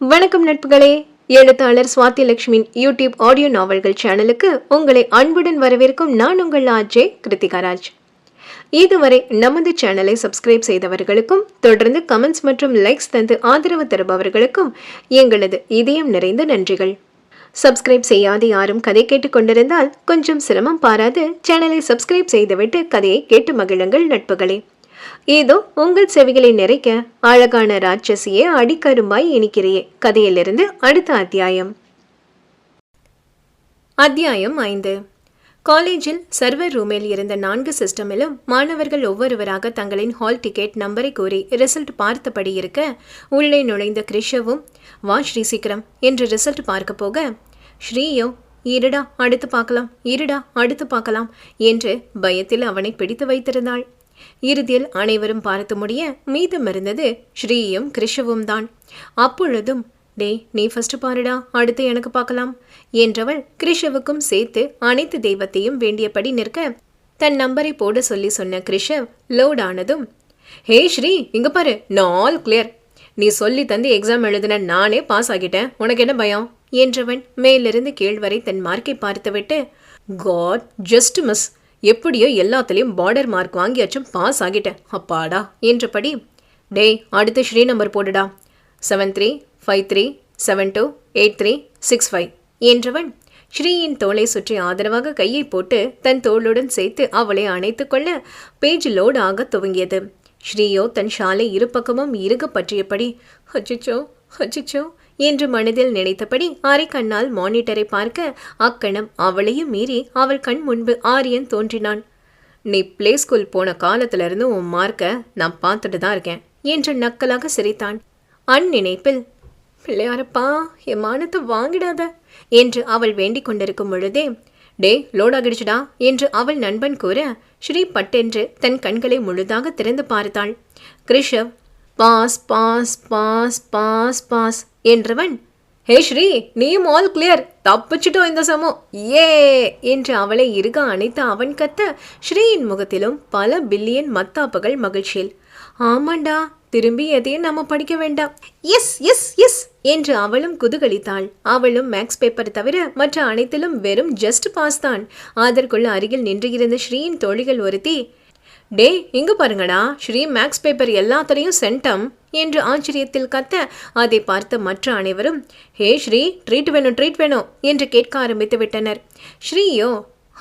வணக்கம் நட்புகளே. எழுத்தாளர் Swathi லட்சுமியின் YouTube audio நாவல்கள் சேனலுக்கு உங்களை அன்புடன் வரவேற்கும் நான் உங்கள் ஆஜே கிருத்திகாராஜ். இதுவரை நமது சேனலை சப்ஸ்கிரைப் செய்தவர்களுக்கும் தொடர்ந்து கமெண்ட்ஸ் மற்றும் லைக்ஸ் தந்து ஆதரவு தருபவர்களுக்கும் எங்களது இதயம் நிறைந்த நன்றிகள். சப்ஸ்கிரைப் செய்யாத யாரும் கதை கேட்டுக்கொண்டிருந்தால் கொஞ்சம் சிரமம் பாராது. சேனலை சப்ஸ்கிரைப் செய்துவிட்டு கதையை கேட்டு மகிழுங்கள் நட்புகளே. ஏதோ உங்கள் செவிகளை நிறைக்க அழகான ராட்சசியே அடிக்கரும்பாய் இனிக்கிறையே கதையிலிருந்து அடுத்த அத்தியாயம். அத்தியாயம் ஐந்து. காலேஜில் சர்வர் ரூமில் இருந்த நான்கு சிஸ்டமிலும் மாணவர்கள் ஒவ்வொருவராக தங்களின் ஹால் டிக்கெட் நம்பரை கூறி ரிசல்ட் பார்த்தபடி இருக்க உள்ளே நுழைந்த கிரிஷவும் வா ஸ்ரீ சீக்கிரம் என்று ரிசல்ட் பார்க்க போக ஸ்ரீயோ இருடா அடுத்து பார்க்கலாம் இருடா அடுத்து பார்க்கலாம் என்று பயத்தில் அவனை பிடித்து வைத்திருந்தாள். இறுதியில் அனைவரும் பார்த்து முடிய மீதம் இருந்தது ஸ்ரீயும் கிருஷவும் தான். அப்பொழுதும் டேய் நீ ஃபர்ஸ்ட் பாருடா அடுத்து எனக்கு பார்க்கலாம் என்றவள் கிருஷவுக்கும் சேர்த்து அனைத்து தெய்வத்தையும் வேண்டியபடி நிற்க தன் நம்பரை போட சொல்லி சொன்ன கிருஷவ் லோட் ஆனதும் ஹே ஸ்ரீ இங்க பாரு நான் ஆல் கிளியர். நீ சொல்லி தந்து எக்ஸாம் எழுதின நானே பாஸ் ஆகிட்டேன். உனக்கு என்ன பயம்? என்றவன் மேலிருந்து கீழ் வரை தன் மார்க்கை பார்த்துவிட்டு காட் ஜஸ்ட் மிஸ். எப்படியோ எல்லாத்துலேயும் பார்டர் மார்க் வாங்கியாச்சும் பாஸ் ஆகிட்டேன். அப்பாடா என்றபடி டேய் அடுத்து Sri number போடுடா. Seven three five three seven two eight three six five என்றவன் ஸ்ரீயின் தோளை சுற்றி ஆதரவாக கையை போட்டு தன் தோளுடன் சேர்த்து அவளை அணைத்து கொள்ள பேஜ் லோடு ஆக துவங்கியது. ஸ்ரீயோ தன் ஷாலை இரு பக்கமும் இறுக பற்றியபடி அச்சிச்சோ அச்சிச்சோ என்று மனதில் நினைத்தபடி அரை கண்ணால் மானிட்டரை பார்க்க அக்கணம் அவளையும் மீறி அவள் கண் முன்பு ஆரியன் தோன்றினான். நீ பிளே ஸ்கூல் போன காலத்திலிருந்து உன் மார்க்க நான் பார்த்துட்டு தான் இருக்கேன் என்று நக்கலாக சிரித்தான். அந்நினைப்பில் பிள்ளையாரப்பா என் மானத்தை வாங்கிடாத என்று அவள் வேண்டிக் கொண்டிருக்கும் பொழுதே டே லோடாகிடுச்சுடா என்று அவள் நண்பன் கூற ஸ்ரீ பட்டென்று தன் கண்களை முழுதாக திறந்து பார்த்தாள். Krishav boss boss boss boss boss என்றவன் ஹே ஸ்ரீ நீயும் ஆல் கிளியர் தப்பிச்சிட்டோம் இந்த சமம் ஏ என்று அவளை இருக அணைத்து அவன் கத்த ஸ்ரீயின் முகத்திலும் பல பில்லியன் மத்தாப்புகள் மகிழ்ச்சியில். ஆமாண்டா திரும்பி எதையும் நாம படிக்க வேண்டாம். எஸ் எஸ் எஸ் என்று அவளும் குதுகலித்தாள். அவளும் மேக்ஸ் பேப்பர் தவிர மற்ற அனைத்திலும் வெறும் ஜஸ்ட் பாஸ் தான். அதற்குள்ள அருகில் நின்று இருந்த ஸ்ரீயின் தோழிகள் ஒருத்தி டே இங்க பாருங்கடா. ஸ்ரீ மேக்ஸ் பேப்பர் எல்லாத்துலேயும் சென்டம். என்று ஆச்சரியத்தில் கத்த அதை பார்த்த மற்ற அனைவரும் ஹே ஸ்ரீ ட்ரீட் வேணும் ட்ரீட் வேணும் என்று கேட்க ஆரம்பித்து விட்டனர். ஸ்ரீயோ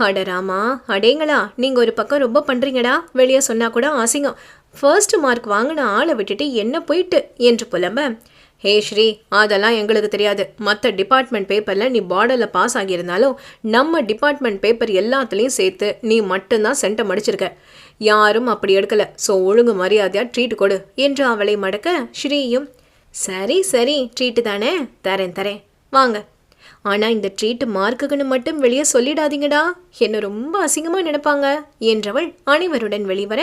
அட ராமா அடேங்களா நீங்கள் ஒரு பக்கம் ரொம்ப பண்ணுறீங்கடா வெளியே சொன்னால் கூட அசிங்கம். ஃபர்ஸ்ட் மார்க் வாங்கின ஆளை விட்டுட்டு என்ன போயிட்டு? என்று புலம்ப. ஹே ஸ்ரீ அதெல்லாம் எங்களுக்கு தெரியாது. மற்ற டிபார்ட்மெண்ட் பேப்பரில் நீ பார்டரில் பாஸ் ஆகியிருந்தாலும் நம்ம டிபார்ட்மெண்ட் பேப்பர் எல்லாத்துலேயும் சேர்த்து நீ மட்டும்தான் சென்டம் அடிச்சிருக்க யாரும் அப்படி எடுக்கல. ஸோ ஒழுங்கு மரியாதையாக ட்ரீட் கொடு என்று அவளை மடக்க ஸ்ரீயும் சரி சரி ட்ரீட்டு தானே? தரேன் தரேன். வாங்க. ஆனால் இந்த ட்ரீட் மார்க்குக்குன்னு மட்டும் வெளியே சொல்லிடாதீங்கடா. என்ன ரொம்ப அசிங்கமாக நினைப்பாங்க என்றவள் அனைவருடன் வெளிவர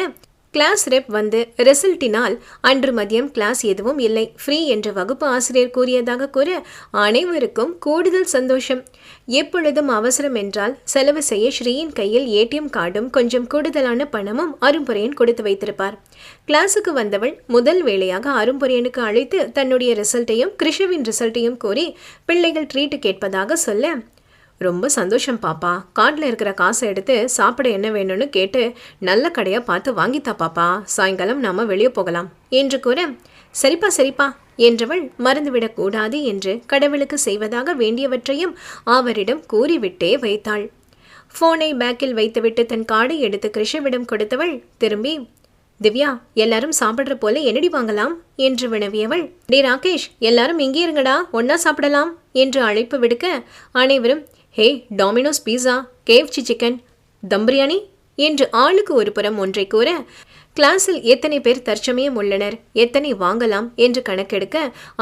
கிளாஸ் ரெப் வந்து ரிசல்ட்டினால் அன்று மதியம் கிளாஸ் எதுவும் இல்லை. ஃப்ரீ என்று வகுப்பு ஆசிரியர் கூறியதாக கூற அனைவருக்கும் கூடுதல் சந்தோஷம். எப்பொழுதும் அவசரம் என்றால் செலவு செய்ய ஸ்ரீயின் கையில் ஏடிஎம் கார்டும் கொஞ்சம் கூடுதலான பணமும் அரும்புரையன் கொடுத்து வைத்திருப்பார். கிளாஸுக்கு வந்தவள் முதல் வேளையாக அரும்புரையனுக்கு அழைத்து தன்னுடைய ரிசல்ட்டையும் கிருஷவின் ரிசல்ட்டையும் கூறி பிள்ளைகள் ட்ரீட் கேட்பதாக சொல்ல ரொம்ப சந்தோஷம் பாப்பா. கார்டில் இருக்கிற காசை எடுத்து சாப்பிட என்ன வேணும்னு கேட்டு நல்ல கடையாக பார்த்து வாங்கித்தா பாப்பா. சாயங்காலம் நாம வெளியே போகலாம். என்று கூற சரிப்பா சரிப்பா. என்றவள் மறந்துவிடக் கூடாது என்று கடவுளுக்கு செய்வதாக வேண்டியவற்றையும் அவரிடம் கூறிவிட்டே வைத்தாள். ஃபோனை பேக்கில் வைத்துவிட்டு தன் கார்டை எடுத்து கிருஷவிடம் கொடுத்தவள் திரும்பி திவ்யா எல்லாரும் சாப்பிடுற போல என்னடி வாங்கலாம்? என்று வினவியவள் டே ராகேஷ் எல்லாரும் இங்கே இருங்கடா ஒன்னா சாப்பிடலாம்? என்று அழைப்பு விடுக்க அனைவரும் ஹே டாமினோஸ் பீஸா கேவ்ச்சி சிக்கன் தம் பிரியாணி? என்று ஆளுக்கு ஒரு புறம் ஒன்றை கூற கிளாஸில் எத்தனை பேர் தற்சமயம் உள்ளனர் எத்தனை வாங்கலாம் என்று கணக்கெடுக்க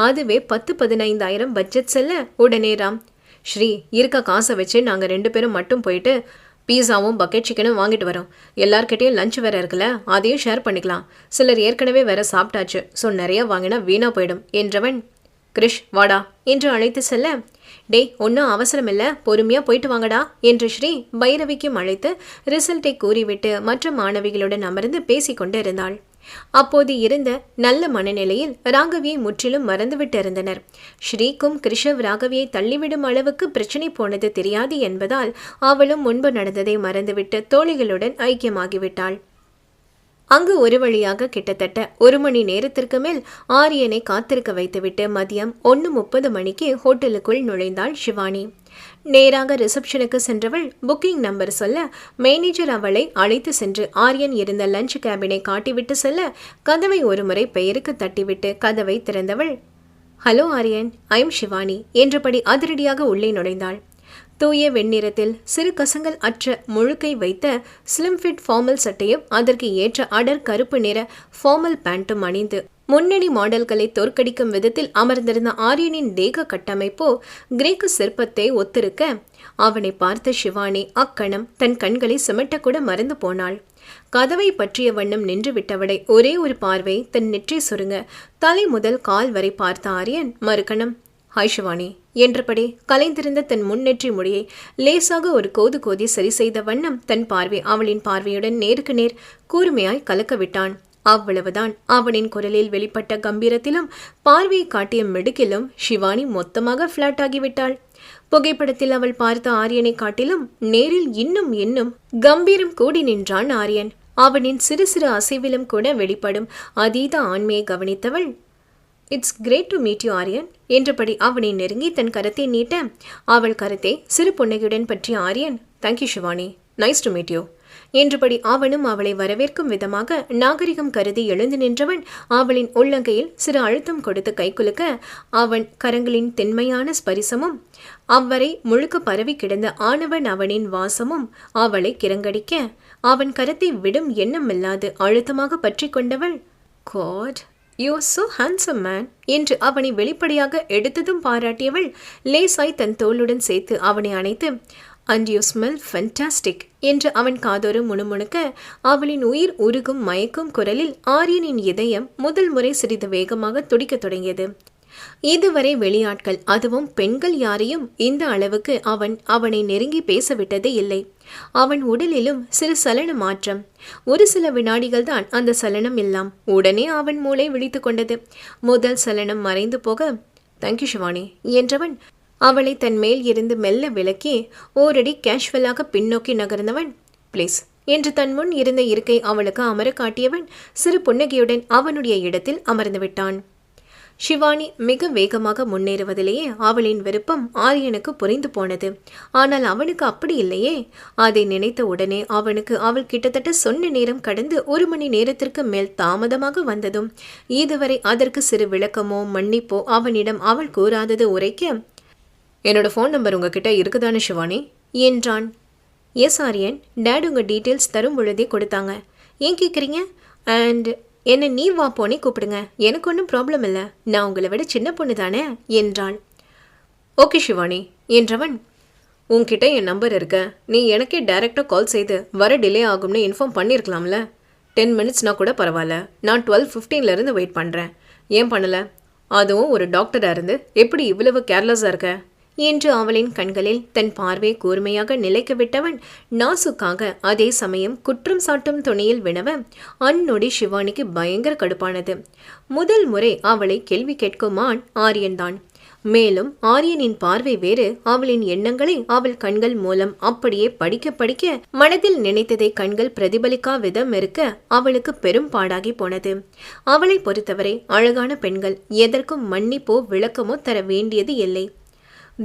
அதுவே பத்து பதினைந்தாயிரம் பட்ஜெட் செல்ல உடனே ராம் ஸ்ரீ இருக்க காசை வச்சு நாங்கள் ரெண்டு பேரும் மட்டும் போயிட்டு பீஸாவும் பக்கெட் சிக்கனும் வாங்கிட்டு வரோம். எல்லார்கிட்டயும் லஞ்ச் வேற இருக்குல்ல அதையும் ஷேர் பண்ணிக்கலாம். சிலர் ஏற்கனவே வேற சாப்பிட்டாச்சு ஸோ நிறைய வாங்கினா வீணா போயிடும் என்றவன் கிரிஷ் வாடா என்று அழைத்து செல்ல டேய் ஒன்றும் அவசரம் இல்லை பொறுமையாக போயிட்டு வாங்கடா என்று ஸ்ரீ பைரவிக்கும் அழைத்து ரிசல்ட்டை கூறிவிட்டு மற்ற மாணவிகளுடன் அமர்ந்து பேசிக்கொண்டு இருந்தாள் அப்போது இருந்த நல்ல மனநிலையில் ராகவியை முற்றிலும் மறந்துவிட்டிருந்தனர் ஸ்ரீக்கும் கிருஷவ் ராகவியை தள்ளிவிடும் அளவுக்கு பிரச்சனை போனது தெரியாது என்பதால் அவளும் முன்பு நடந்ததை மறந்துவிட்டு தோழிகளுடன் ஐக்கியமாகிவிட்டாள். அங்கு ஒரு வழியாக கிட்டத்தட்ட ஒரு மணி நேரத்திற்கு மேல் ஆரியனை காத்திருக்க வைத்துவிட்டு மதியம் ஒன்று முப்பது மணிக்கு ஹோட்டலுக்குள் நுழைந்தாள் ஷிவானி. நேராக ரிசப்ஷனுக்கு சென்றவள் புக்கிங் நம்பர் சொல்ல மேனேஜர் அவளை அழைத்து சென்று ஆரியன் இருந்த லஞ்ச் கேபினை காட்டிவிட்டு செல்ல கதவை ஒருமுறை பெயருக்கு தட்டிவிட்டு கதவை திறந்தவள் ஹலோ ஆரியன் ஐம் ஷிவானி என்றபடி அதிரடியாக உள்ளே நுழைந்தாள். தூய வெண்ணிறத்தில் சிறு கசங்கள் அற்ற முழுக்கை வைத்த ஸ்லிம் ஃபிட் ஃபார்மல் சட்டையும் அதற்கு ஏற்ற அடர் கருப்பு நிற ஃபார்மல் பேண்ட்டும் அணிந்து முன்னணி மாடல்களை தோற்கடிக்கும் விதத்தில் அமர்ந்திருந்த ஆரியனின் தேக கட்டமைப்போ கிரேக்க சிற்பத்தை ஒத்திருக்க அவனை பார்த்த சிவானி அக்கணம் தன் கண்களை சிமிட்டக்கூட மறந்து போனாள். கதவை பற்றிய வண்ணம் நின்று விட்டவளை ஒரே ஒரு பார்வை தன் நெற்றி சுருங்க தலை முதல் கால் வரை பார்த்த ஆரியன் மறுகணம் ஹாய் ஷிவானி என்றபடி கலைந்திருந்த தன் முன்னெற்றி முடியை லேசாக ஒரு கோது கோதி சரி செய்த வண்ணம் தன் பார்வை அவளின் பார்வையுடன் நேருக்கு நேர் கூர்மையாய் கலக்க விட்டான். அவ்வளவுதான். அவனின் குரலில் வெளிப்பட்ட கம்பீரத்திலும் பார்வையை காட்டிய மெடுக்கிலும் ஷிவானி மொத்தமாக ஃபிளாட் ஆகிவிட்டாள். புகைப்படத்தில் அவள் பார்த்த ஆரியனை காட்டிலும் நேரில் இன்னும் இன்னும் கம்பீரம் கூடி நின்றான் ஆரியன். அவனின் சிறு சிறு அசைவிலும் கூட வெளிப்படும் அதீத ஆண்மையை கவனித்தவள் it's great to meet you Aryan என்றபடி அவனை நெருங்கி தன் கரத்தை நீட்ட அவள் கரத்தை சிறு புன்னகையுடன் பற்றிய Aryan thank you Shivani nice to meet you என்றபடி அவனும் அவளை வரவேற்கும் விதமாக நாகரிகம் கருதி எழுந்து நின்றவன் அவளின் உள்ளங்கையில் சிறு அழுத்தம் கொடுத்து கைக்குலுக்க அவன் கரங்களின் தென்மையான ஸ்பரிசமும் அவ்வரை முழுக்க பரவி கிடந்த ஆணவன் அவனின் வாசமும் அவளை கிறங்கடிக்க அவன் கரத்தை விடும் எண்ணமில்லாது அழுத்தமாக பற்றி கொண்டவள். God you so handsome man என்று அவனை வெளிப்படையாக எடுத்ததும் பாராட்டியவள் லேசாய் தன் தோளுடன் சேர்த்து அவனை அணைத்து அண்ட் யூ ஸ்மெல் ஃபென்டாஸ்டிக் என்று அவன் காதோரம் முணுமுணுக்க அவளின் உயிர் உருகும் மயக்கும் குரலில் ஆரியனின் இதயம் முதல் முறை சிறிது வேகமாக துடிக்கத் தொடங்கியது. இதுவரை வெளியாட்கள் அதுவும் பெண்கள் யாரையும் இந்த அளவுக்கு அவன் அவனை நெருங்கி பேசவிட்டதே இல்லை. அவன் உடலிலும் சிறு சலன மாற்றம். ஒரு சில வினாடிகள் தான் அந்த சலனம் எல்லாம் உடனே அவன் மூளை விழித்து கொண்டது. முதல் சலனம் மறைந்து போக தேங்க்யூ சிவானி என்றவன் அவளை தன் மேல் இருந்து மெல்ல விலக்கி ஓரடி கேஷுவலாக பின்னோக்கி நகர்ந்தவன் ப்ளீஸ் என்று தன் முன் இருந்த இருக்கை அவளுக்கு அமர காட்டியவன் சிறு புன்னகையுடன் அவனுடைய இடத்தில் அமர்ந்து விட்டான். ஷிவானி மிக வேகமாக முன்னேறுவதிலேயே அவளின் விருப்பம் ஆரியனுக்கு புரிந்து போனது. ஆனால் அவனுக்கு அப்படி இல்லையே. அதை நினைத்த உடனே அவனுக்கு அவள் கிட்டத்தட்ட சொன்ன நேரம் கடந்து ஒரு மணி நேரத்திற்கு மேல் தாமதமாக வந்ததும் இதுவரை அதற்கு சிறு விளக்கமோ மன்னிப்போ அவனிடம் அவள் கூறாதது உரைக்க என்னோட ஃபோன் நம்பர் உங்ககிட்ட இருக்குதானே ஷிவானி? என்றான். எஸ் ஆரியன். டேட் உங்கள் டீட்டெயில்ஸ் தரும் பொழுதே கொடுத்தாங்க. ஏன் கேட்குறீங்க அண்ட் என்னை நீ வா போனே கூப்பிடுங்க. எனக்கு ஒன்றும் ப்ராப்ளம் இல்லை. நான் உங்களை விட சின்ன பொண்ணு தானே? என்றாள். ஓகே சிவானி என்றவன் உன்கிட்ட என் நம்பர் இருக்க. நீ எனக்கே டைரெக்டாக கால் செய்து வர டிலே ஆகும்னு இன்ஃபார்ம் பண்ணியிருக்கலாம்ல டென் மினிட்ஸ்னால் கூட பரவாயில்ல. நான் டுவெல் ஃபிஃப்டீன்லேருந்து வெயிட் பண்ணுறேன் ஏன் பண்ணலை? அதுவும் ஒரு டாக்டராக இருந்து எப்படி இவ்வளவு கேர்லெஸ்ஸாக இருக்க? என்று அவளின் கண்களில் தன் பார்வை கூர்மையாக நிலைக்க விட்டவன் நாசுக்காக அதே சமயம் குற்றம் சாட்டும் துணையில் வினவ அந்நொடி சிவானிக்கு பயங்கர கடுப்பானது. முதல் முறை அவளை கேள்வி கேட்குமான் ஆரியன்தான் மேலும் ஆரியனின் பார்வை வேறு அவளின் எண்ணங்களை அவள் கண்கள் மூலம் அப்படியே படிக்க படிக்க மனதில் நினைத்ததை கண்கள் பிரதிபலிக்கா விதம் இருக்க அவளுக்கு பெரும் பாடாகி போனது. அவளை பொறுத்தவரை அழகான பெண்கள் எதற்கும் மன்னிப்போ விளக்கமோ தர வேண்டியது இல்லை.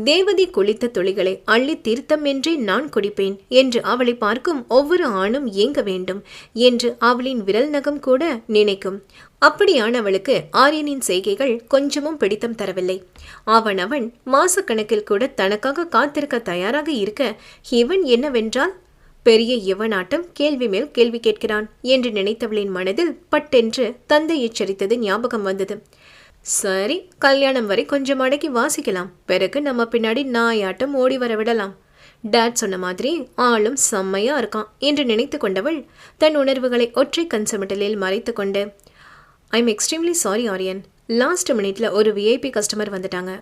தேவதி குளித்த துளிகளை அள்ளி தீர்த்தம் என்றே நான் குடிப்பேன் என்று அவளை பார்க்கும் ஒவ்வொரு ஆணும் ஏங்க வேண்டும் என்று அவளின் விரல் நகம் கூட நினைக்கும். அப்படியானவளுக்கு ஆரியனின் செய்கைகள் கொஞ்சமும் பிடித்தம் தரவில்லை. அவன் அவன் மாசக்கணக்கில் கூட தனக்காக காத்திருக்க தயாராக இருக்க இவன் என்னவென்றால் பெரிய யுவனாட்டம் கேள்வி மேல் கேள்வி கேட்கிறான் என்று நினைத்தவளின் மனதில் பட்டென்று தந்தை எச்சரித்தது ஞாபகம் வந்தது. சரி கல்யாணம் வரை கொஞ்சம் அடக்கி வாசிக்கலாம். பிறகு நம்ம பின்னாடி நாயாட்டம் ஓடி வர விடலாம். டேட் சொன்ன மாதிரி ஆளும் செம்மையா இருக்கான் என்று நினைத்து கொண்டவள் தன் உணர்வுகளை ஒற்றை கன்சமிட்டலில் மறைத்து கொண்டு I am extremely sorry Aryan last மினிட்ல ஒரு விஐபி கஸ்டமர் வந்துட்டாங்க.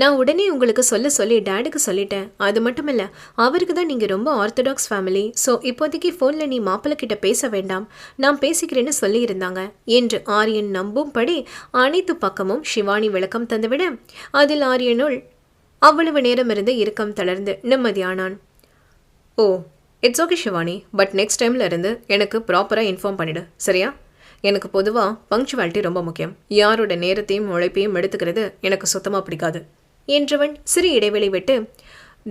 நான் உடனே உங்களுக்கு சொல்ல சொல்லி டேடுக்கு சொல்லிட்டேன். அது மட்டும் இல்லை அவருக்கு தான் நீங்கள் ரொம்ப ஆர்த்தடாக்ஸ் ஃபேமிலி ஸோ இப்போதைக்கு ஃபோனில் நீ மாப்பிள்ளை கிட்ட பேச வேண்டாம். நான் பேசிக்கிறேன்னு சொல்லியிருந்தாங்க. என்று ஆரியன் நம்பும்படி அனைத்து பக்கமும் சிவானி விளக்கம் தந்துவிட அதில் ஆரியனுள் அவ்வளவு நேரம் இருந்து இறுக்கம் தளர்ந்து நிம்மதியானான். ஓ it's okay Shivani but next டைம்ல இருந்து எனக்கு ப்ராப்பராக இன்ஃபார்ம் பண்ணிடு சரியா? எனக்கு பொதுவாக பங்க்சுவாலிட்டி ரொம்ப முக்கியம். யாரோட நேரத்தையும் உழைப்பையும் எடுத்துக்கிறது எனக்கு சுத்தமாக பிடிக்காது. என்றவன் சிறு இடைவெளி விட்டு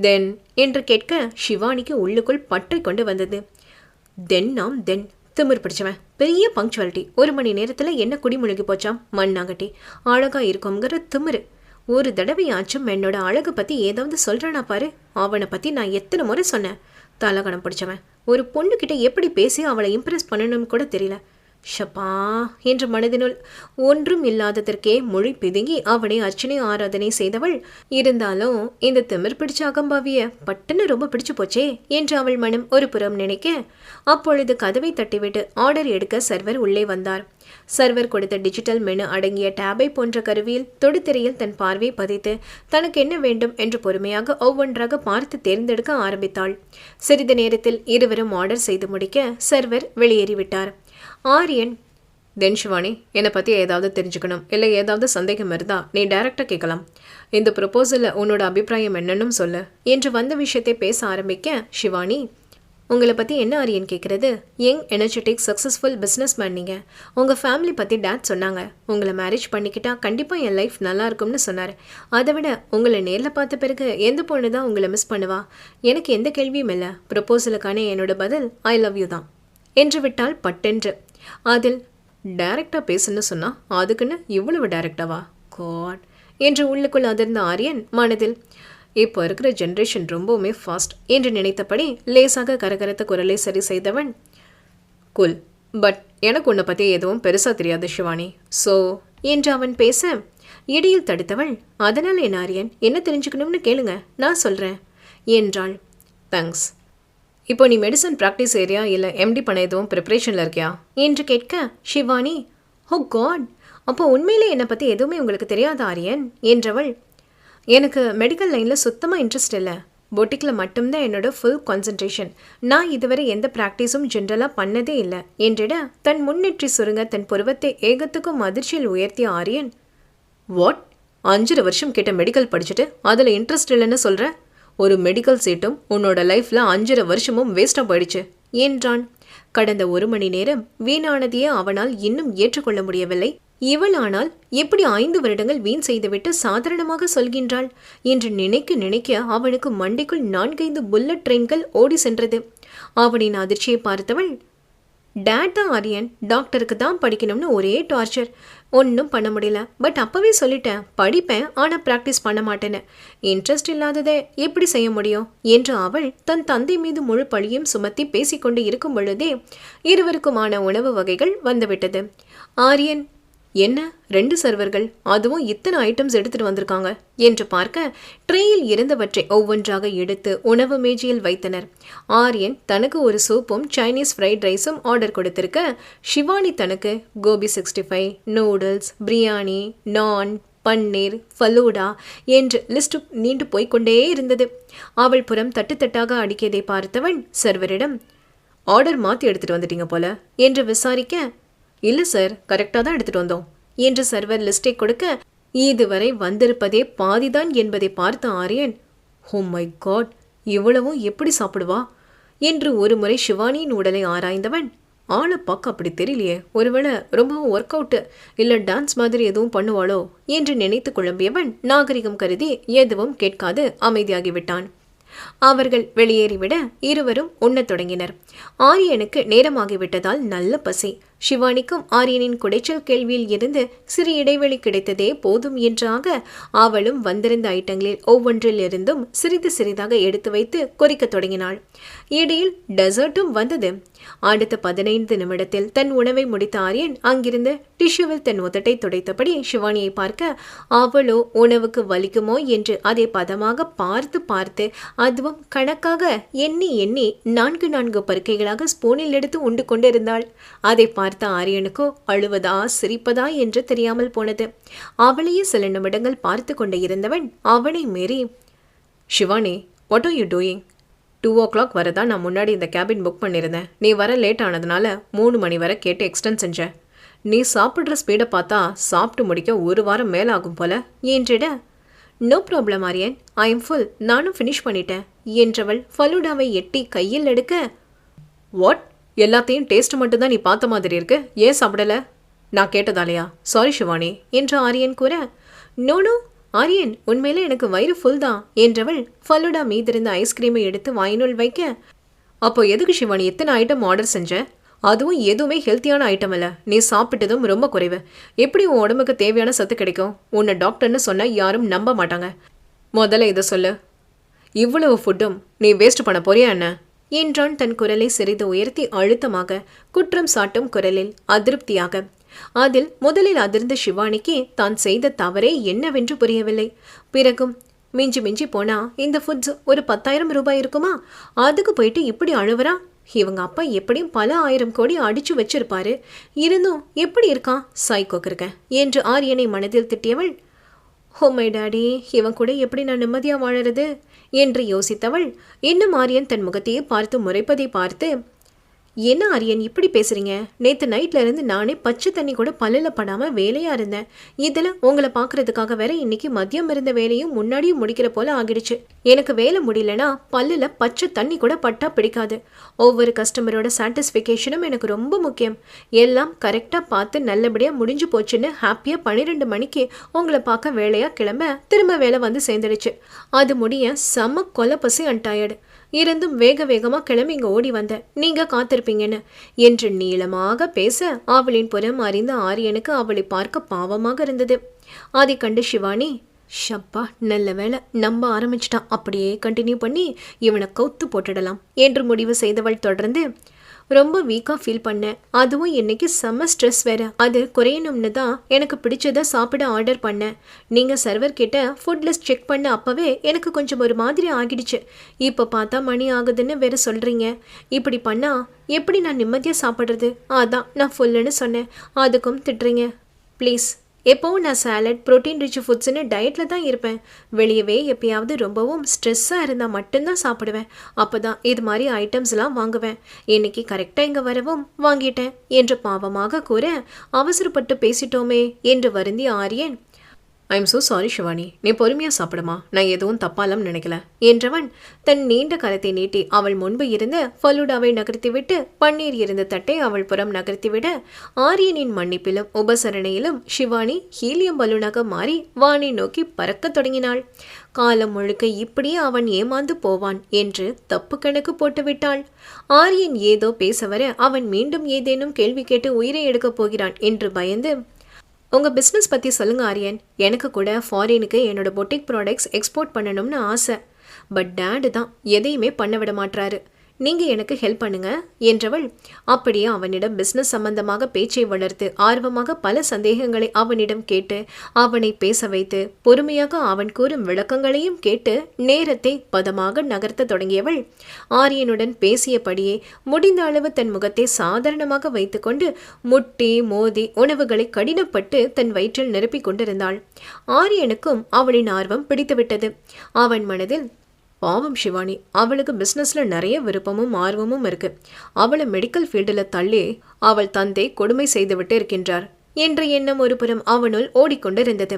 தென் என்று கேட்க சிவானிக்கு உள்ளுக்குள் பற்றை கொண்டு வந்தது. தென் நாம் தென் திமிர் பிடிச்சவன். பெரிய பங்க்சுவாலிட்டி ஒரு மணி நேரத்தில் என்ன குடிமுழுகி போச்சாம்? மண்ணாங்கட்டி. அழகாக இருக்குங்கிற திமிரு. ஒரு தடவையாச்சும் என்னோட அழகை பற்றி ஏதாவது சொல்கிறானா பாரு. அவனை பற்றி நான் எத்தனை முறை சொன்னேன். தலகணம் பிடிச்சவன். ஒரு பொண்ணுக்கிட்ட எப்படி பேசி அவளை இம்ப்ரெஸ் பண்ணணும்னு கூட தெரியல. ஷப்பா. என்ற மனதினுள் ஒன்றும் இல்லாததற்கே மொழி பிதுங்கி அவனை அர்ச்சனை ஆராதனை செய்தவள் இருந்தாலும் இந்த திமிர் பிடிச்ச அகம்பாவிய பட்டுன்னு ரொம்ப பிடிச்சு போச்சே என்று அவள் மனம் ஒரு புறம் நினைக்க அப்பொழுது கதவை தட்டிவிட்டு ஆர்டர் எடுக்க சர்வர் உள்ளே வந்தார். சர்வர் கொடுத்த டிஜிட்டல் மெனு அடங்கிய டேபை போன்ற கருவியில் தொடுத்திரையில் தன் பார்வை பதித்து தனக்கு என்ன வேண்டும்? என்று பொறுமையாக ஒவ்வொன்றாக பார்த்து தேர்ந்தெடுக்க ஆரம்பித்தாள். சிறிது நேரத்தில் இருவரும் ஆர்டர் செய்து முடிக்க சர்வர் வெளியேறிவிட்டார். ஆரியன் தென் சிவானி என்னை பற்றி ஏதாவது தெரிஞ்சுக்கணும் இல்லை ஏதாவது சந்தேகம் இருந்தா நீ டைரக்டாக கேட்கலாம். இந்த ப்ரொப்போசலில் உன்னோட அபிப்பிராயம் என்னன்னு சொல்லு. என்று வந்த விஷயத்தை பேச ஆரம்பிக்க சிவானி உங்களை பற்றி என்ன ஆரியன் கேட்குறது? Young energetic successful business man நீங்கள் உங்கள் ஃபேமிலி பற்றி டேட் சொன்னாங்க. உங்களை மேரேஜ் பண்ணிக்கிட்டா கண்டிப்பாக என் லைஃப் நல்லா இருக்கும்னு சொன்னார். அதை விட உங்களை நேரில் பார்த்த பிறகு எந்த பொண்ணு தான் உங்களை மிஸ் பண்ணுவா? எனக்கு எந்த கேள்வியும் இல்லை. ப்ரொப்போசலுக்கான என்னோட பதில் ஐ லவ் யூ தான். என்று விட்டால் பட்டென்று. அதில் டைரக்டாக பேசுன்னு சொன்னா அதுக்குன்னு இவ்வளவு டைரக்டாவா காட் என்று உள்ளுக்குள் அதிர்ந்த ஆரியன் மனதில் இப்போ இருக்கிற ஜென்ரேஷன் ரொம்பவுமே ஃபாஸ்ட் என்று நினைத்தபடி லேசாக கரகரத்த குரலை சரி செய்தவன் குல் பட் எனக்கு உன்னை பற்றி எதுவும் பெருசாக தெரியாது சிவானி. ஸோ என்று அவன் பேச இடையில் தடுத்தவள் அதனால் என் ஆரியன் என்ன தெரிஞ்சுக்கணும்னு கேளுங்க நான் சொல்கிறேன் என்றாள். தேங்க்ஸ் இப்போ நீ மெடிசன் ப்ராக்டிஸ் ஏரியா இல்லை எம்டி பண்ண எதுவும் ப்ரிப்ரேஷனில் இருக்கியா? என்று கேட்க ஷிவானி oh ஹோ காட் அப்போ உண்மையிலே என்னை பற்றி எதுவுமே உங்களுக்கு தெரியாத ஆரியன்? என்றவள் எனக்கு மெடிக்கல் லைனில் சுத்தமாக இன்ட்ரெஸ்ட் இல்லை. பொட்டிக்கில் மட்டும்தான் என்னோட ஃபுல் கான்சன்ட்ரேஷன் நான் இதுவரை எந்த ப்ராக்டிஸும் ஜென்ரலாக பண்ணதே இல்லை. என்றிட தன் முன்னேற்றி சுருங்க தன் புருவத்தை ஏகத்துக்கும் அதிர்ச்சியில் உயர்த்திய ஆரியன் வாட் அஞ்சரை வருஷம் கிட்ட மெடிக்கல் படிச்சுட்டு அதில் இன்ட்ரெஸ்ட் இல்லைன்னு சொல்கிறேன் ஒரு மெடிக்கல் சீட்டும் உன்னோட லைஃப்பில் அஞ்சரை வருஷமும் வேஸ்ட்டாக போயிடுச்சு. என்றான் கடந்த ஒரு மணி நேரம் வீணானதையே அவனால் இன்னும் ஏற்றுக்கொள்ள முடியவில்லை. இவள் ஆனால் எப்படி ஐந்து வருடங்கள் வீண் செய்துவிட்டு சாதாரணமாக சொல்கின்றாள்? என்று நினைக்க நினைக்க அவனுக்கு மண்டைக்குள் நான்கைந்து புல்லட் ட்ரெயின்கள் ஓடி சென்றது. அவனின் அதிர்ச்சியை பார்த்தவள் டேட்டா ஆரியன் டாக்டருக்கு தான் படிக்கணும்னு ஒரே டார்ச்சர் ஒன்றும் பண்ண முடியல. பட் அப்போவே சொல்லிட்டேன் படிப்பேன் ஆனால் ப்ராக்டிஸ் பண்ண மாட்டேன்னு. இன்ட்ரெஸ்ட் இல்லாததை எப்படி செய்ய முடியும்? என்று அவள் தன் தந்தை மீது முழு பழியும் சுமத்தி பேசிக்கொண்டு இருக்கும் பொழுதே இருவருக்குமான உணவு வகைகள் வந்துவிட்டது. ஆரியன் என்ன ரெண்டு சர்வர்கள் அதுவும் இத்தனை ஐட்டம்ஸ் எடுத்துட்டு வந்திருக்காங்க? என்று பார்க்க ட்ரேயில் இருந்தவற்றை ஒவ்வொன்றாக எடுத்து உணவு மேஜையில் வைத்தனர். ஆரியன் தனக்கு ஒரு சூப்பும் சைனீஸ் ஃப்ரைட் ரைஸும் ஆர்டர் கொடுத்திருக்க ஷிவானி தனக்கு gobi sixty five noodles biryani naan paneer falooda என்று லிஸ்ட் நீண்டு போய்க்கொண்டே இருந்தது. அவள் புறம் தட்டு தட்டாக அடிக்கியதை பார்த்தவன் சர்வரிடம் ஆர்டர் மாற்றி எடுத்துட்டு வந்துட்டீங்க போல என்று விசாரிக்க இல்லை சார் கரெக்டாக தான் எடுத்துட்டு வந்தோம். என்று சர்வர் லிஸ்டை கொடுக்க இதுவரை வந்திருப்பதே பாதிதான் என்பதை பார்த்த ஆரியன் ஹோ மை காட் இவ்வளவும் எப்படி சாப்பிடுவா? என்று ஒருமுறை சிவானியின் உடலை ஆராய்ந்தவன் ஆளை பார்க்க அப்படி தெரியலையே. ஒருவேளை ரொம்பவும் ஒர்க் அவுட்டு இல்லை டான்ஸ் மாதிரி எதுவும் பண்ணுவாளோ? என்று நினைத்து குழம்பியவன் நாகரிகம் கருதி எதுவும் கேட்காது அமைதியாகிவிட்டான். அவர்கள் வெளியேறிவிட இருவரும் உண்ணத் தொடங்கினர். ஆரியனுக்கு நேரமாகிவிட்டதால் நல்ல பசி. சிவானிக்கும் ஆரியனின் குடைச்சல் கேள்வியில் இருந்து சிறு இடைவெளி கிடைத்ததே போதும் என்றாக அவளும் வந்திருந்த ஐட்டங்களில் ஒவ்வொன்றில் இருந்தும் சிறிது சிறிதாக எடுத்து வைத்து கொறிக்கத் தொடங்கினாள். இடையில் டெசர்ட்டும் வந்தது. அடுத்த பதினைந்து நிமிடத்தில் தன் உணவை முடித்த ஆரியன் அங்கிருந்து டிஷ்யூவில் தன் உதட்டை துடைத்தபடி சிவானியை பார்க்க அவளோ உணவுக்கு வலிக்குமோ? என்று அதை பதமாக பார்த்து பார்த்து அதுவும் கணக்காக எண்ணி எண்ணி நான்கு நான்கு பருக்கைகளாக ஸ்பூனில் எடுத்து உண்டு கொண்டிருந்தாள். அதை பார்த்த ஆரியனுக்கோ அழுவதா சிரிப்பதா என்று தெரியாமல் போனது. அவளையே சில நிமிடங்கள் பார்த்து கொண்டே இருந்தவன் அவனை மீறி Shivani what are you doing two o'clock வரதான் நான் முன்னாடி இந்த கேபின் புக் பண்ணியிருந்தேன் நீ வர லேட் ஆனதுனால மூணு மணி வரை கேட்டு எக்ஸ்டெண்ட் செஞ்சேன் நீ சாப்பிட்ற ஸ்பீடை பார்த்தா சாப்பிட்டு முடிக்க ஒரு வாரம் மேலே ஆகும் போல என்றிட no problem Aryan. I am full நானும் ஃபினிஷ் பண்ணிட்டேன். என்றவள் ஃபலூடாவை எட்டி கையில் எடுக்க. வாட் எல்லாத்தையும் டேஸ்ட் மட்டும்தான் நீ பார்த்த மாதிரி இருக்கு. ஏன் சாப்பிடல? நான் கேட்டதாலையா? சாரி சிவானி என்று ஆரியன் கூற. நோ நோ ஆரியன் உண்மையில எனக்கு வயிறு ஃபுல் தான் என்றவள் ஃபலுடா மீதிருந்த ஐஸ்கிரீமை எடுத்து வாயினுள் வைக்க அப்போ எதுக்கு சிவானி எத்தனை ஐட்டம் ஆர்டர் செஞ்ச? அதுவும் எதுவுமே ஹெல்த்தியான ஐட்டம் இல்லை நீ சாப்பிட்டதும் ரொம்ப குறைவு. எப்படி உன் உடம்புக்கு தேவையான சத்து கிடைக்கும்? உன்னை டாக்டர்னு சொன்னால் யாரும் நம்ப மாட்டாங்க. முதல்ல இதை சொல்லு. இவ்வளவு ஃபுட்டும் நீ வேஸ்ட் பண்ண போறியா என்ன? என்றான் தன் குரலை சிறிது உயர்த்தி அழுத்தமாக குற்றம் சாட்டும் குரலில் அதிருப்தியாக அதில் முதலில் அதிர்ந்த சிவானிக்கு தான் செய்த தவறே என்னவென்று புரியவில்லை. பிறகும் மிஞ்சி மிஞ்சி போனா இந்த ஃபுட்ஸ் ஒரு பத்தாயிரம் ரூபாய் இருக்குமா? அதுக்கு போயிட்டு இப்படி அழுவுறா? இவங்க அப்பா எப்படியும் பல ஆயிரம் கோடி அடிச்சு வச்சிருப்பாரு. இருந்தும் எப்படி இருக்கான் சாய்க்கோக்கு இருக்கேன் என்று ஆரியனை மனதில் திட்டியவள் ஹோமை மை டாடி இவன் கூட எப்படி நான் நிம்மதியாக வாழறது? என்று யோசித்தவள் இன்னும் ஆரியன் தன் முகத்தையே பார்த்து முறைப்பதை பார்த்து என்ன ஆரியன் இப்படி பேசுறீங்க? நேற்று நைட்ல இருந்து நானே பச்சை தண்ணி கூட பல்லில் படாமல் வேலையா இருந்தேன். இதில் உங்களை பார்க்கறதுக்காக வேற இன்னைக்கு மதியம் இருந்த வேலையும் முன்னாடியும் முடிக்கிற போல ஆகிடுச்சு. எனக்கு வேலை முடியலனா பல்லில் பச்சை தண்ணி கூட பட்டா பிடிக்காது. ஒவ்வொரு கஸ்டமரோட சாட்டிஸ்ஃபிகேஷனும் எனக்கு ரொம்ப முக்கியம். எல்லாம் கரெக்டாக பார்த்து நல்லபடியாக முடிஞ்சு போச்சுன்னு ஹாப்பியாக பன்னிரெண்டு மணிக்கு உங்களை பார்க்க வேலையாக கிளம்ப திரும்ப வேலை வந்து சேர்ந்துடுச்சு. அது முடிய செம கொலை பசி அன்டயர்டு இருந்தும் வேக வேகமாக கிளம்பி இங்கே ஓடி வந்தேன் நீங்கள் காத்திருப்பீங்கன்னு என்று நீளமாக பேச அவளின் புறம் அறிந்த ஆரியனுக்கு அவளை பார்க்க பாவமாக இருந்தது. அதை கண்டு சிவானி ஷப்பா நல்ல வேலை நம்ப ஆரம்பிச்சிட்டான். அப்படியே கண்டினியூ பண்ணி இவனை கவுத்து போட்டுடலாம் என்று முடிவு செய்தவள் தொடர்ந்து ரொம்ப வீக்காக ஃபீல் பண்ணேன். அதுவும் இன்னைக்கு செம்ம ஸ்ட்ரெஸ் வேற. அது குறையணும்னு தான் எனக்கு பிடிச்சதை சாப்பிட ஆர்டர் பண்ணேன். நீங்கள் சர்வர் கிட்ட ஃபுட் லிஸ்ட் செக் பண்ண அப்போவே எனக்கு கொஞ்சம் ஒரு மாதிரி ஆகிடுச்சு. இப்போ பார்த்தா மணி ஆகுதுன்னு வேற சொல்கிறீங்க இப்படி பண்ணா எப்படி நான் நிம்மதியாக சாப்பிட்றது? அதான் நான் ஃபுல்லுன்னு சொன்னேன். அதுக்கும் திட்டுறீங்க. ப்ளீஸ் எப்போவும் நான் சாலட் ப்ரோட்டீன் ரிச் ஃபுட்ஸ்னு டயட்டில் தான் இருப்பேன். வெளியவே எப்பயாவது ரொம்பவும் ஸ்ட்ரெஸ்ஸாக இருந்தால் மட்டும்தான் சாப்பிடுவேன். அப்போ தான் இது மாதிரி ஐட்டம்ஸ்லாம் வாங்குவேன். இன்னைக்கு கரெக்டாக இங்கே வரவும் வாங்கிட்டேன் என்று பாவமாக கூற அவசரப்பட்டு பேசிட்டோமே என்று வருந்தி Aryan I am so sorry Shivani நீ பொறுமையாக சாப்பிடுமா? நான் எதுவும் தப்பாலாம் நினைக்கல. என்றவன் தன் நீண்ட கரத்தை நீட்டி அவள் முன்பு இருந்த ஃபலூடாவை நகர்த்திவிட்டு பன்னீர் இருந்த தட்டை அவள் புறம் நகர்த்திவிட ஆரியனின் மன்னிப்பிலும் உபசரணையிலும் ஷிவானி ஹீலியம் பலூனாக மாறி வானை நோக்கி பறக்கத் தொடங்கினாள். காலம் முழுக்க இப்படியே அவன் ஏமாந்து போவான் என்று தப்பு கணக்கு போட்டுவிட்டாள். ஆரியன் ஏதோ பேச வர அவன் மீண்டும் ஏதேனும் கேள்வி கேட்டு உயிரை எடுக்கப் போகிறான் என்று பயந்து உங்கள் பிஸ்னஸ் பற்றி சொல்லுங்கள் ஆரியன். எனக்கு கூட ஃபாரினுக்கு என்னோட பொட்டிக் ப்ராடக்ட்ஸ் எக்ஸ்போர்ட் பண்ணணும்னு ஆசை. பட் டேடு தான் எதையுமே பண்ண விட மாட்றாரு. நீங்கள் எனக்கு ஹெல்ப் பண்ணுங்க என்றவள் அப்படியே அவனிடம் பிஸ்னஸ் சம்பந்தமாக பேச்சை வளர்த்து ஆர்வமாக பல சந்தேகங்களை அவனிடம் கேட்டு அவனை பேச வைத்து பொறுமையாக அவன் கூறும் விளக்கங்களையும் கேட்டு நேரத்தை பதமாக நகர்த்த தொடங்கியவள் ஆரியனுடன் பேசியபடியே முடிந்த அளவு தன் முகத்தை சாதாரணமாக வைத்துக்கொண்டு முட்டி மோதி உணவுகளை கடினப்பட்டு தன் வயிற்றில் நிரப்பிக் கொண்டிருந்தாள். ஆரியனுக்கும் அவளின் ஆர்வம் பிடித்துவிட்டது. அவன் மனதில் பாவம் சிவானி அவளுக்கு பிஸ்னஸில் நிறைய விருப்பமும் ஆர்வமும் இருக்கு. அவளை மெடிக்கல் ஃபீல்டில் தள்ளி அவள் தந்தை கொடுமை செய்துவிட்டு இருக்கின்றார் என்ற எண்ணம் ஒருபுறம் அவனுள் ஓடிக்கொண்டிருந்தது.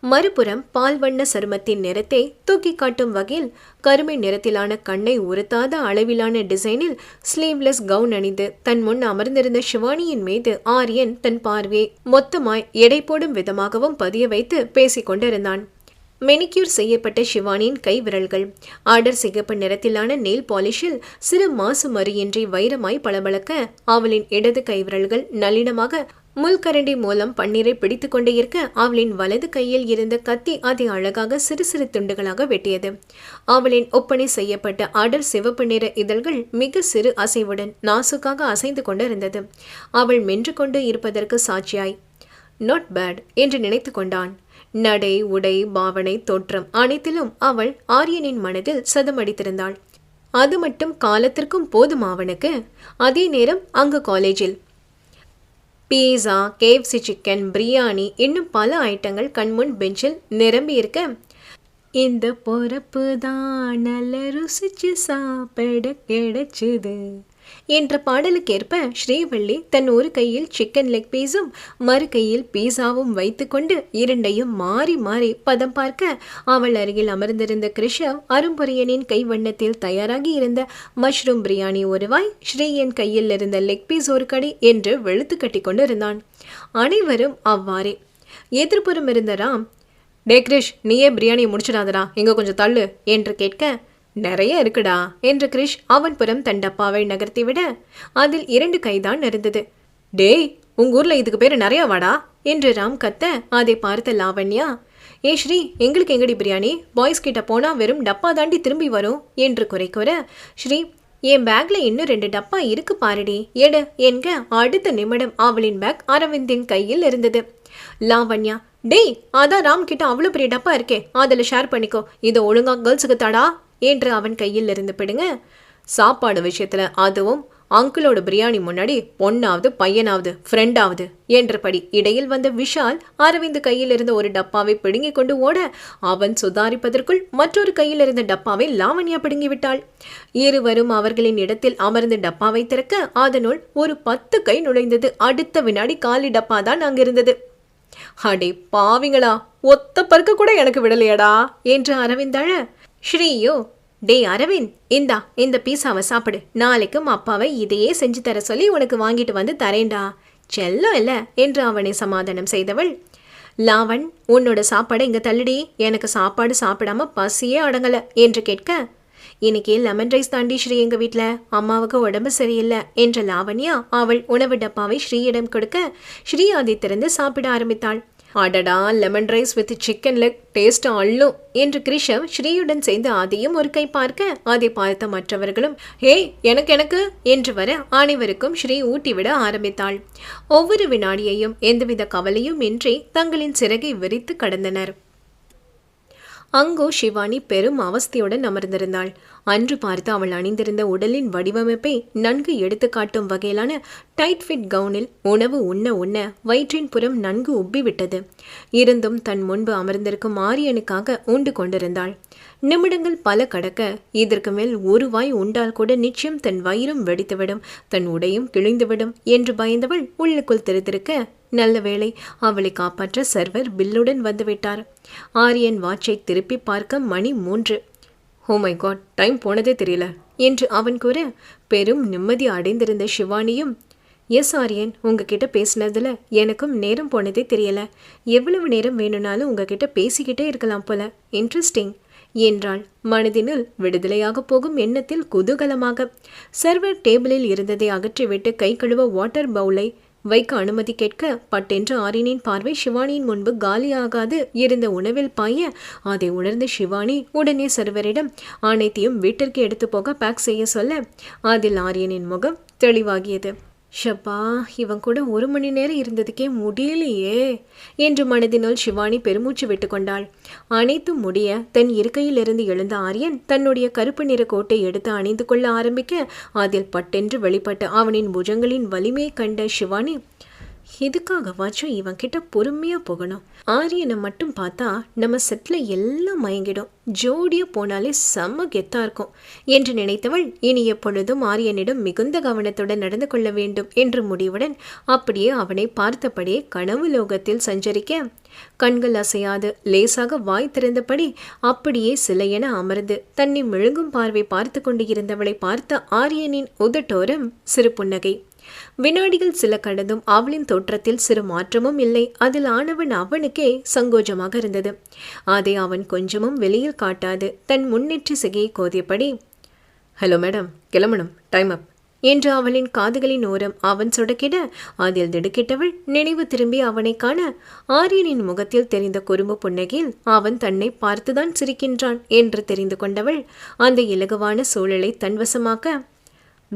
மறுபுறம் பால் வண்ண சருமத்தின் நிறத்தை தூக்கி காட்டும் வகையில் கருமை நிறத்திலான கண்ணை உறுத்தாத அளவிலான டிசைனில் ஸ்லீவ்லெஸ் கவுன் அணிந்து தன் முன் அமர்ந்திருந்த சிவானியின் மீது ஆரியன் தன் பார்வையை மொத்தமாய் எடை போடும் விதமாகவும் பதிய வைத்து பேசிக் கொண்டிருந்தான் மெனிக்யூர் செய்யப்பட்ட ஷிவானியின் கை விரல்கள் ஆர்டர் சிகப்பு நிறத்திலான நெயில் பாலிஷில் சிறு மாசு மறியின்றி வைரமாய் பளபளக்க அவளின் இடது கை விரல்கள் நளினமாக முள்கரண்டி மூலம் பன்னீரை பிடித்து கொண்டே இருக்க அவளின் வலது கையில் இருந்த கத்தி அதை அழகாக சிறு சிறு துண்டுகளாக வெட்டியது. அவளின் ஒப்பனை செய்யப்பட்ட அடர் சிவப்பு நிற இதழ்கள் மிக சிறு அசைவுடன் நாசுக்காக அசைந்து கொண்டிருந்தது. அவள் மென்று கொண்டு இருப்பதற்கு சாட்சியாய் நாட் பேட் என்று நினைத்து கொண்டான். நடை உடை பாவனை தோற்றம் அனைத்திலும் அவள் ஆரியனின் மனதில் சதமடித்திருந்தாள். அது மட்டும் காலத்திற்கும் போதும் அவனுக்கு அதே நேரம் அங்கு காலேஜில் பீஸா கேஎஃப்சி சிக்கன் பிரியாணி இன்னும் பல ஐட்டங்கள் கண்முன் பெஞ்சில் நிரம்பி இருக்க இந்த பொறப்பு தான் நல்ல ருசிச்சு சாப்பிட கிடைச்சுது. என்ற பாடலுக்கேற்ப ஸ்ரீவள்ளி தன் ஒரு கையில் சிக்கன் லெக் பீஸும் மறு கையில் பீஸாவும் வைத்துக்கொண்டு இரண்டையும் மாறி மாறி பதம் பார்க்க அவள் அருகில் அமர்ந்திருந்த கிருஷவ் கை வண்ணத்தில் தயாராகி இருந்த மஷ்ரூம் பிரியாணி ஒருவாய் ஸ்ரீயின் கையில் இருந்த லெக் பீஸ் ஒரு கடை என்று வெளுத்து கட்டி கொண்டிருந்தான். அனைவரும் அவ்வாறே எதிர்ப்புறம் இருந்த ராம் டே கிரிஷ் நீயே பிரியாணியை முடிச்சிடாதடா இங்கே கொஞ்சம் தள்ளு என்று கேட்க நிறைய இருக்குடா என்று கிரிஷ் அவன் புறம் தன் டப்பாவை நகர்த்திவிட அதில் இரண்டு கைதான் இருந்தது. டேய் உங்க ஊர்ல இதுக்கு பேர் நிறைய வாடா என்று ராம் கத்த அதை பார்த்த லாவண்யா ஏ ஸ்ரீ எங்களுக்கு எங்கடி பிரியாணி? பாய்ஸ் கிட்ட போனா வெறும் டப்பா தாண்டி திரும்பி வரும் என்று குறை கூற ஸ்ரீ என் பேக்ல இன்னும் ரெண்டு டப்பா இருக்கு பாருடி எடு என்க அடுத்த நிமிடம் அவளின் பேக் அரவிந்தின் கையில் இருந்தது. லாவண்யா டேய் அதான் ராம் கிட்ட அவ்வளோ பெரிய டப்பா இருக்கே அதில் ஷேர் பண்ணிக்கோ இதை ஒழுங்கா கேர்ள்ஸுக்கு தாடா என்று அவன் கையில் இருந்து பிடுங்க. சாப்பாடு விஷயத்துல அதுவும் அங்கிளோட பிரியாணி முன்னாடி பொண்ணாவது பையனாவது ஃப்ரெண்டாவது என்றபடி இடையில் வந்த விஷால் அரவிந்த் கையில் இருந்த ஒரு டப்பாவை பிடுங்கி கொண்டு ஓட அவன் சுதாரிப்பதற்குள் மற்றொரு கையில் இருந்த டப்பாவை லாவண்யா பிடுங்கி விட்டாள். இருவரும் அவர்களின் இடத்தில் அமர்ந்து டப்பாவை திறக்க அதனுள் ஒரு பத்து கை நுழைந்தது. அடுத்த வினாடி காலி டப்பா தான் அங்கிருந்தது. அடே பாவிங்களா ஒத்த பருக்க கூட எனக்கு விடலையடா என்று அரவிந்த் ஸ்ரீயோ டே அரவிந்த் இந்தா இந்த பீஸாவை சாப்பிடு. நாளைக்கும் அப்பாவை இதையே செஞ்சு தர சொல்லி உனக்கு வாங்கிட்டு வந்து தரேன்டா. செல்லம் இல்லை என்று அவனை சமாதானம் செய்தவள். லாவண் உன்னோட சாப்பாடை இங்கே தள்ளுடி. எனக்கு சாப்பாடு சாப்பிடாம பசியே அடங்கலை என்று கேட்க இன்னைக்கு லெமன் ரைஸ் தாண்டி ஸ்ரீ எங்கள் வீட்டில் அம்மாவுக்கு உடம்பு சரியில்லை என்ற லாவண்யா அவள் உணவு டப்பாவை ஸ்ரீயிடம் கொடுக்க ஸ்ரீ அதை திறந்து சாப்பிட ஆரம்பித்தாள். அடடா lemon rice with chicken leg taste அள்ளும் என்று கிரிஷவ் ஸ்ரீயுடன் சேர்ந்து அதையும் ஒரு கை பார்க்க அதை பார்த்த மற்றவர்களும் ஹே எனக்கு எனக்கு என்று வர அனைவருக்கும் ஸ்ரீ ஊட்டிவிட ஆரம்பித்தாள். ஒவ்வொரு வினாடியையும் எந்தவித கவலையும் இன்றி தங்களின் சிறகை விரித்து கடந்தனர். அங்கோ சிவானி பெரும் அவஸ்தையுடன் அமர்ந்திருந்தாள். அன்று பார்த்து அவள் அணிந்திருந்த உடலின் வடிவமைப்பை நன்கு எடுத்துக்காட்டும் வகையிலான டைட் ஃபிட் கவுனில் உணவு உண்ண உண்ண வயிற்றின் புறம் நன்கு உப்பிவிட்டது. இருந்தும் தன் முன்பு அமர்ந்திருக்கும் ஆரியனுக்காக உண்டு கொண்டிருந்தாள். நிமிடங்கள் பல கடக்க இதற்கு மேல் ஒரு வாய் உண்டால் கூட நிச்சயம் தன் வயிறும் வெடித்துவிடும் தன் உடையும் கிழிந்துவிடும் என்று பயந்தவள் உள்ளுக்குள் திருத்திருக்க நல்ல வேளை அவளை காப்பாற்ற சர்வர் பில்லுடன் வந்துவிட்டார். ஆரியன் வாட்சை திருப்பி பார்க்க மணி மூன்று. ஓ மை காட் டைம் போனதே தெரியல என்று அவன் கூற பெரும் நிம்மதி அடைந்திருந்த சிவானியும் எஸ் ஆரியன் உங்ககிட்ட பேசினதில் எனக்கும் நேரம் போனதே தெரியல. எவ்வளவு நேரம் வேணும்னாலும் உங்ககிட்ட பேசிக்கிட்டே இருக்கலாம் போல இன்ட்ரெஸ்டிங் என்றாள். மனதினுள் விடுதலையாக போகும் எண்ணத்தில் குதூகலமாக சர்வர் டேபிளில் இருந்ததை அகற்றிவிட்டு கை கழுவ வாட்டர் பவுலை வைக்க அனுமதி கேட்க பட்டென்று ஆரினின் பார்வை சிவானியின் முன்பு காலியாகாது. இருந்த உணவில் பாய அதை உணர்ந்த சிவானி உடனே சர்வரிடம் அனைத்தையும் வீட்டிற்கு எடுத்து போக பேக் செய்ய சொல்ல. அதில் ஆரியனின் முகம் தெளிவாகியது. ஷப்பா இவன் கூட ஒரு மணி நேரம் இருந்ததுக்கே முடியலையே என்று மனதினுள் சிவானி பெருமூச்சு விட்டுக்கொண்டாள் அனைத்தும் முடிய தன் இருக்கையிலிருந்து எழுந்த ஆரியன் தன்னுடைய கருப்பு நிற கோட்டை எடுத்து அணிந்து கொள்ள ஆரம்பிக்க அதில் பட்டென்று வெளிப்பட்ட அவனின் புஜங்களின் வலிமையை கண்ட சிவானி இதுக்காகவாச்சும் இவன் கிட்ட பொறுமையா போகணும். ஆரியனை மட்டும் பார்த்தா நம்ம செட்ல எல்லாம் மயங்கிடும். ஜோடியா போனாலே செம்ம கெத்தா இருக்கும். என்று நினைத்தவள் இனி எப்பொழுதும் ஆரியனிடம் மிகுந்த கவனத்துடன் நடந்து கொள்ள வேண்டும் என்ற முடிவுடன் அப்படியே அவனை பார்த்தபடியே கனவு லோகத்தில் சஞ்சரிக்க கண்கள் அசையாது. லேசாக வாய் திறந்தபடி அப்படியே சிலையென அமர்ந்து தன்னை மெழுகும் பார்வை பார்த்து கொண்டு இருந்தவளை பார்த்த ஆரியனின் உதட்டோரம் சிறு புன்னகை வினாடிகள் சில கடந்தும் அவளின் தோற்றத்தில் சிறு மாற்றமும் இல்லை. அதில் ஆனவன் அவனுக்கே சங்கோஜமாக இருந்தது. அதை அவன் கொஞ்சமும் வெளியில் காட்டாது. தன் முன்னேற்றி சிகையை கோதியபடி ஹலோ மேடம் கிளம்பணும். டைம் அப் என்று அவளின் காதுகளின் ஓரம் அவன் சொடக்கிட அதில் திடுக்கிட்டவள் நினைவு திரும்பி அவனை காண ஆரியனின் முகத்தில் தெரிந்த குறும்பு புன்னகையில் அவன் தன்னை பார்த்துதான் சிரிக்கின்றான் என்று தெரிந்து கொண்டவள் அந்த இலகுவான சூழலை தன்வசமாக்க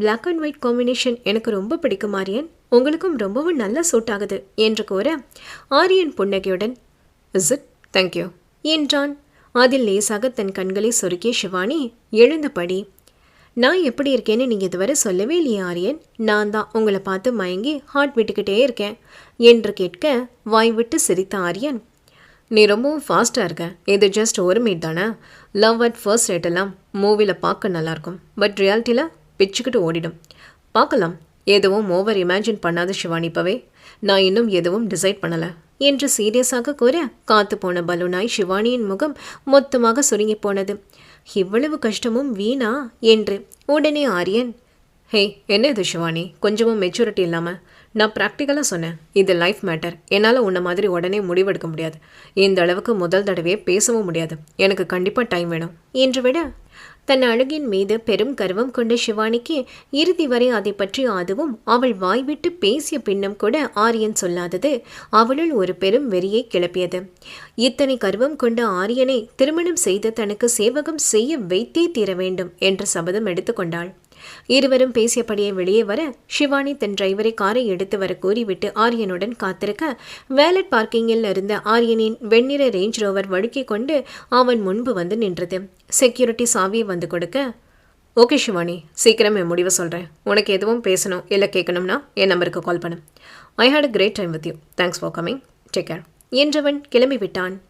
பிளாக் அண்ட் ஒயிட் காம்பினேஷன் எனக்கு ரொம்ப பிடிக்கும் ஆரியன். உங்களுக்கும் ரொம்பவும் நல்ல சூட் ஆகுது என்று கூற ஆரியன் புன்னகையுடன் இஸ் இட் தேங்க்யூ என்றான். அதில் லேசாக தன் கண்களை சொருக்கிய சிவானி எழுந்தபடி நான் எப்படி இருக்கேன்னு நீங்கள் இதுவரை சொல்லவே இல்லையே ஆரியன். நான் தான் உங்களை பார்த்து மயங்கி ஹார்ட் விட்டுக்கிட்டே இருக்கேன் என்று கேட்க வாய் விட்டு சிரித்த ஆரியன் நீ ரொம்பவும் ஃபாஸ்ட்டாக இருக்க. இது ஜஸ்ட் ஒரு மீட் தானே. லவ் அட் ஃபர்ஸ்ட் ரேட் எல்லாம் மூவியில் பார்க்க நல்லாயிருக்கும் பட் ரியாலிட்டியில் பிச்சுக்கிட்டு ஓடிடும். பார்க்கலாம். எதுவும் ஓவர் இமேஜின் பண்ணாத சிவானி இப்பவே. நான் இன்னும் எதுவும் டிசைட் பண்ணலை. என்று சீரியஸாக கூற காத்து போன பலூனாய் சிவானியின் முகம் மொத்தமாக சுருங்கி போனது. இவ்வளவு கஷ்டமும் வீணா? என்று உடனே ஆரியன் ஹே என்ன இது சிவானி கொஞ்சமும் மெச்சூரிட்டி இல்லாமல் நான் ப்ராக்டிக்கலாக சொன்னேன். இது லைஃப் மேட்டர் என்னால் உன்ன மாதிரி உடனே முடிவெடுக்க முடியாது. இந்த அளவுக்கு முதல் தடவையே பேசவும் முடியாது. எனக்கு கண்டிப்பாக டைம் வேணும். என்று விட தன் அழகின் மீது பெரும் கர்வம் கொண்ட சிவானிக்கு இறுதி வரை அதை பற்றி அதுவும் அவள் வாய்விட்டு பேசிய பின்னம் கூட ஆரியன் சொல்லாதது அவளுள் ஒரு பெரும் வெறியை கிளப்பியது. இத்தனை கர்வம் கொண்ட ஆரியனை திருமணம் செய்து தனக்கு சேவகம் செய்ய வைத்தே தீர வேண்டும் என்ற சபதம் எடுத்துக்கொண்டாள் இருவரும் பேசியபடியே வெளியே வர ஷிவானி தன் டிரைவரை காரை எடுத்து வர கூறிவிட்டு ஆரியனுடன் காத்திருக்க வேலட் பார்க்கிங்கில் இருந்த ஆரியனின் வெண்ணிற ரேஞ்ச் ரோவர் வழுக்கிக் கொண்டு அவன் முன்பு வந்து நின்றது. செக்யூரிட்டி சாவியை வந்து கொடுக்க ஓகே ஷிவானி சீக்கிரம் என் முடிவை சொல்கிறேன் உனக்கு எதுவும் பேசணும் இல்லை கேட்கணும்னா என் நம்பருக்கு கால் பண்ணு. I had a great time with you thanks for coming take care என்றவன் கிளம்பி விட்டான்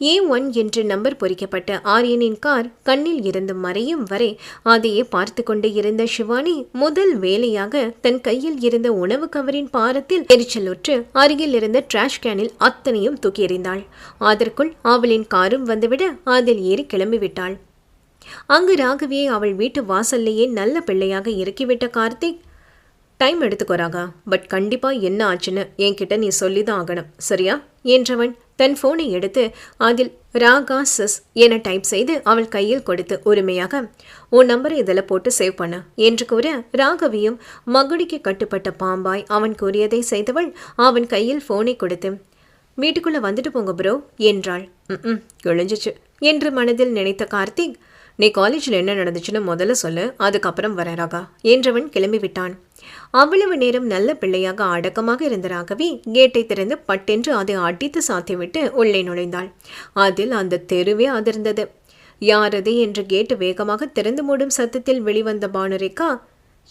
ஏ ஒன் என்று நம்பர் பொறிக்கப்பட்ட ஆரியனின் கார் கண்ணில் இருந்து மறையும் வரை அதையே பார்த்து கொண்டு இருந்த சிவானி முதல் வேலையாக தன் கையில் இருந்த உணவு கவரின் பாரத்தில் எரிச்சலுற்று அருகில் இருந்த டிராஷ் கேனில் அத்தனையும் தூக்கி எறிந்தாள். அதற்குள் அவளின் காரும் வந்துவிட அதில் ஏறி கிளம்பிவிட்டாள். அங்கு ராகவியை அவள் வீட்டு வாசல்லையே நல்ல பிள்ளையாக இறக்கிவிட்ட கார்த்திக் டைம் எடுத்துக்கோராகா பட் கண்டிப்பாக என்ன ஆச்சுன்னு என்கிட்ட நீ சொல்லி தான் ஆகணும். சரியா? என்றவன் தன் ஃபோனை எடுத்து அதில் ராகா சிஸ் என டைப் செய்து அவள் கையில் கொடுத்து உரிமையாக உன் நம்பரை இதில் போட்டு சேவ் பண்ண என்று கூற ராகவியும் மகுடிக்கு கட்டுப்பட்ட பாம்பாய் அவன் கூறியதை செய்தவள் அவன் கையில் ஃபோனை கொடுத்து வீட்டுக்குள்ளே வந்துட்டு போங்க ப்ரோ என்றாள். ம் கிழிஞ்சிச்சு என்று மனதில் நினைத்த கார்த்திக் நீ காலேஜில் என்ன நடந்துச்சுன்னு முதல்ல சொல்லு. அதுக்கப்புறம் வர ராகா. என்றவன் கிளம்பி விட்டான் அவ்வளவு நேரம் நல்ல பிள்ளையாக அடக்கமாக இருந்த ராகவி கேட்டை திறந்து பட்டென்று அதை அடித்து சாத்திவிட்டு உள்ளே நுழைந்தாள். அதில் அந்த தெருவே அதிர்ந்தது. யாரது என்று கேட்டு வேகமாக திறந்து மூடும் சத்தத்தில் வெளிவந்த பானுரேக்கா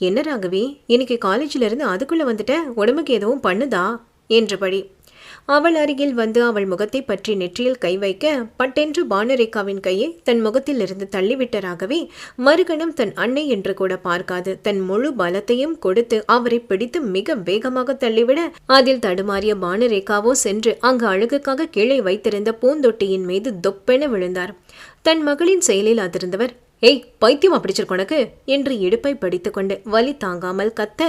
என்ன ராகவி இன்னைக்கு காலேஜில் இருந்து அதுக்குள்ளே வந்துட்ட? உடம்புக்கு எதுவும் பண்ணுதா? என்றபடி அவள் அருகில் வந்து அவள் முகத்தை பற்றி நெற்றியில் கை வைக்க பட்டென்று பானரேகாவின் கையை தன் முகத்தில் இருந்து தள்ளிவிட்டராகவே மறுகணம் தன் அன்னை என்று கூட பார்க்காது. தன் முழு பலத்தையும் கொடுத்து அவரை பிடித்து மிக வேகமாக தள்ளிவிட அதில் தடுமாறிய பானரேகாவோ சென்று அங்கு அழுகுக்காக கீழே வைத்திருந்த பூந்தொட்டியின் மீது தொப்பென விழுந்தார். தன் மகளின் செயலில் அதிர்ந்தவர் ஏய் பைத்தியம் பிடிச்சிருக்கு உனக்கு என்று இடுப்பை படித்துக்கொண்டு வலி தாங்காமல் கத்த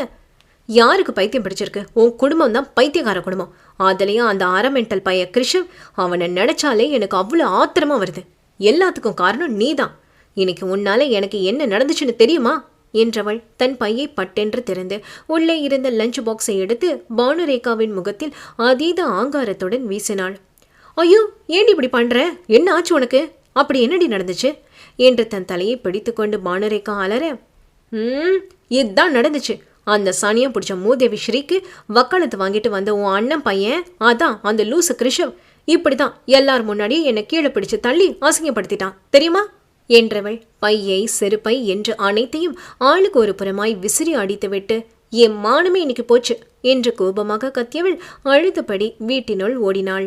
யாருக்கு பைத்தியம் பிடிச்சிருக்கு? உன் குடும்பம் தான் பைத்தியக்கார குடும்பம். அதுலேயும் அந்த அரமெண்டல் பைய கிருஷ்ணன் அவனை நினைச்சாலே எனக்கு அவ்வளோ ஆத்திரமா வருது. எல்லாத்துக்கும் காரணம் நீதான். இன்னைக்கு உன்னால எனக்கு என்ன நடந்துச்சுன்னு தெரியுமா? என்றவள் தன் பையை பட்டென்று திறந்து உள்ளே இருந்த லஞ்ச் பாக்ஸை எடுத்து பானுரேகாவின் முகத்தில் அதீத ஆங்காரத்துடன் வீசினாள். ஐயோ ஏண்டி இப்படி பண்ற? என்ன ஆச்சு உனக்கு? அப்படி என்னடி நடந்துச்சு? என்று தன் தலையை பிடித்துக்கொண்டு பானுரேகா அலற ம் இதுதான் நடந்துச்சு. அந்த சனியம் பிடிச்ச மூதேவி ஸ்ரீக்கு வக்காலத்து வாங்கிட்டு வந்த உன் அண்ணன் பையன் அதான் அந்த லூசு கிருஷவ் இப்படி தான் எல்லார் முன்னாடியும் என்னை கீழே பிடிச்சு தள்ளி அசிங்கப்படுத்திட்டான். தெரியுமா? என்றவள் பையை செருப்பை என்று அனைத்தையும் ஆளுக்கு ஒரு புறமாய் விசிறி அடித்துவிட்டு என் மானமே இன்னைக்கு போச்சு என்று கோபமாக கத்தியவள் அழுதுபடி வீட்டினுள் ஓடினாள்.